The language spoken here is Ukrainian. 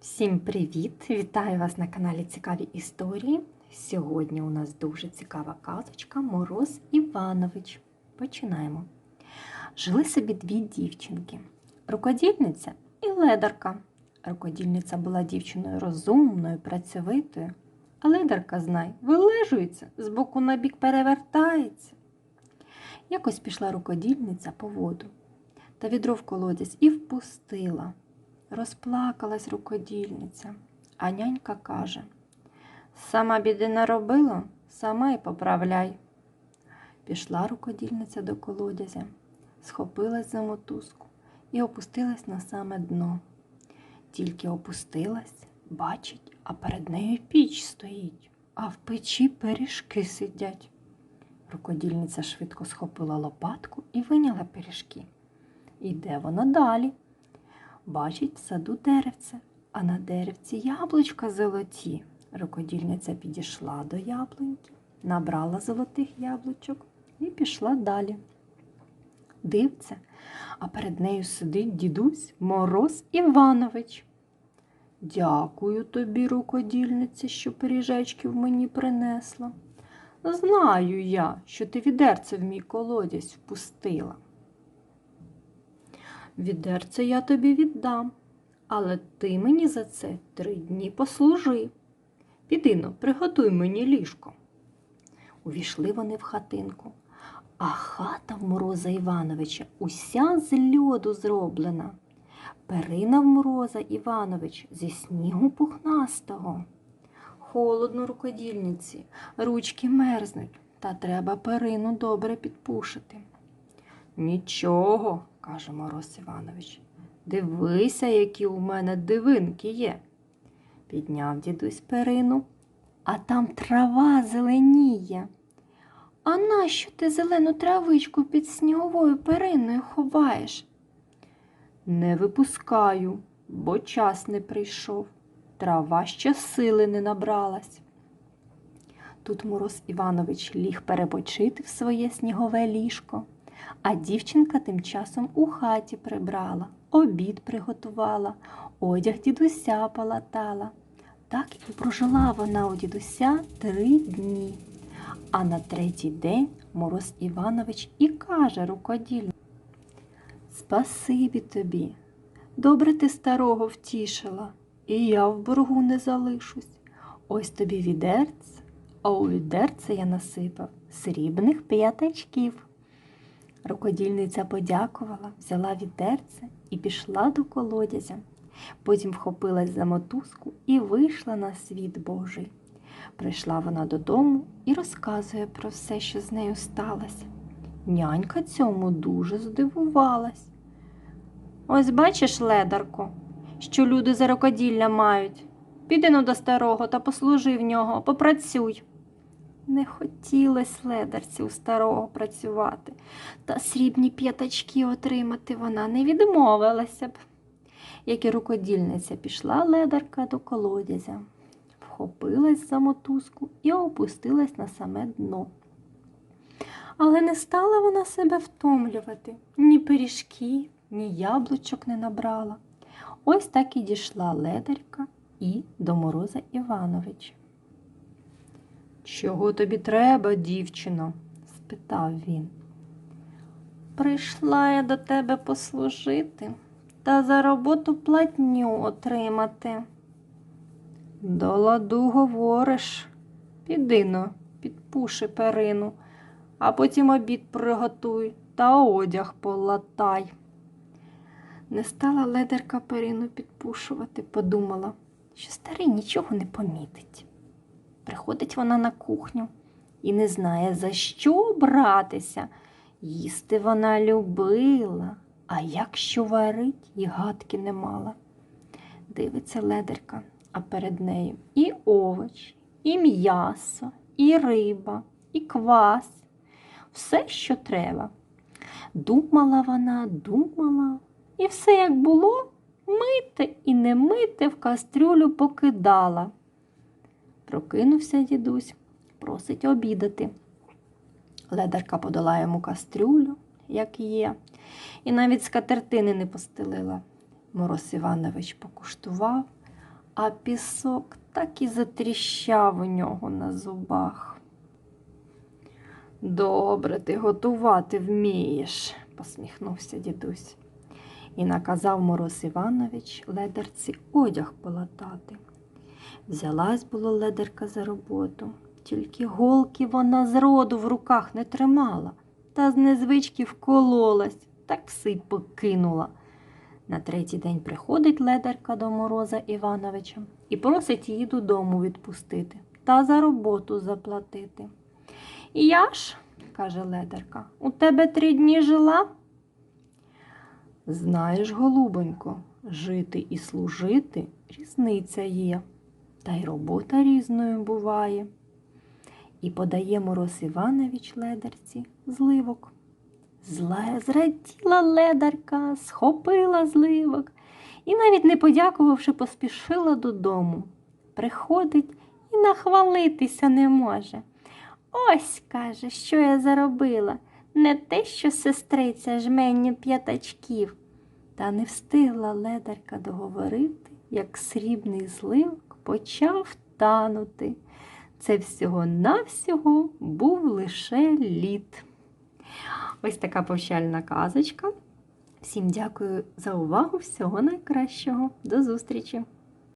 Всім привіт! Вітаю вас на каналі Цікаві Історії. Сьогодні у нас дуже цікава казочка Мороз Іванович. Починаємо. Жили собі дві дівчинки: рукодільниця і ледарка. Рукодільниця була дівчиною розумною, працьовитою, а ледарка, знай, вилежується, з боку на бік перевертається. Якось пішла рукодільниця по воду та відро в колодязь і впустила. Розплакалась рукодільниця, а нянька каже Сама біди наробила, сама й поправляй. Пішла рукодільниця до колодязя, схопилась за мотузку і опустилась на саме дно. Тільки опустилась, бачить, а перед нею піч стоїть, а в печі пиріжки сидять. Рукодільниця швидко схопила лопатку і виняла пиріжки. Іде вона далі. Бачить в саду деревце, а на деревці яблучка золоті. Рукодільниця підійшла до яблуньки, набрала золотих яблучок і пішла далі. Дивиться, а перед нею сидить дідусь Мороз Іванович. Дякую тобі, рукодільниці, що пиріжечків мені принесла. Знаю я, що ти відерце в мій колодязь впустила. Відерце я тобі віддам, але ти мені за це три дні послужи. Піди но, приготуй мені ліжко. Увійшли вони в хатинку, а хата в Мороза Івановича уся з льоду зроблена. Перина в Мороза Іванович зі снігу пухнастого. Холодно рукодільниці, ручки мерзнуть, та треба перину добре підпушити. Нічого, каже Мороз Іванович. Дивися, які у мене дивинки є. Підняв дідусь перину, а там трава зеленіє. А нащо ти зелену травичку під сніговою периною ховаєш? Не випускаю, бо час не прийшов. Трава ще сили не набралась. Тут Мороз Іванович ліг перепочити в своє снігове ліжко. А дівчинка тим часом у хаті прибрала, обід приготувала, одяг дідуся полатала. Так і прожила вона у дідуся три дні. А на третій день Мороз Іванович і каже рукодільно. Спасибі тобі. Добре ти старого втішила, і я в боргу не залишусь. Ось тобі відерце, а у відерце я насипав срібних п'ятачків. Рукодільниця подякувала, взяла відерце і пішла до колодязя. Потім вхопилась за мотузку і вийшла на світ Божий. Прийшла вона додому і розказує про все, що з нею сталося. Нянька цьому дуже здивувалась. Ось бачиш, ледарко, що люди за рукоділля мають. Піди ну до старого та послужи в нього, попрацюй. Не хотілося ледарці у старого працювати, та срібні п'ятачки отримати вона не відмовилася б. Як і рукодільниця пішла ледарка до колодязя, вхопилась за мотузку і опустилась на саме дно. Але не стала вона себе втомлювати, ні пиріжків, ні яблучок не набрала. Ось так і дійшла ледарка і до Мороза Івановича. Чого тобі треба, дівчино? спитав він. Прийшла я до тебе послужити та за роботу платню отримати. До ладу говориш, піди но, підпуши перину, а потім обід приготуй та одяг полатай. Не стала ледерка перину підпушувати, подумала, що старий нічого не помітить. Приходить вона на кухню і не знає, за що братися. Їсти вона любила, а як що варить, і гадки не мала. Дивиться ледерка, а перед нею і овоч, і м'ясо, і риба, і квас, все, що треба. Думала вона, думала, і все як було, мите і не мите в кастрюлю покидала. Прокинувся дідусь, просить обідати. Ледарка подала йому кастрюлю, як є, і навіть скатертини не постелила. Мороз Іванович покуштував, а пісок так і затріщав у нього на зубах. Добре, ти готувати вмієш, посміхнувся дідусь і наказав Мороз Іванович ледерці одяг полатати. Взялась було ледерка за роботу, тільки голки вона зроду в руках не тримала, та з незвички вкололась, так все покинула. На третій день приходить ледерка до Мороза Івановича і просить її додому відпустити та за роботу заплатити. Я ж, каже ледерка, у тебе три дні жила? Знаєш, голубонько, жити і служити різниця є, та й робота різною буває. І подає Мороз Іванович ледерці зливок. Зле зраділа ледарка, схопила зливок і, навіть не подякувавши, поспішила додому. Приходить і нахвалитися не може. Ось, каже, що я заробила, не те, що сестриця жменю п'ятачків. Та не встигла ледарка договорити, як срібний зливок почав танути. Це всього-навсього був лише лід. Ось така повчальна казочка. Всім дякую за увагу. Всього найкращого. До зустрічі!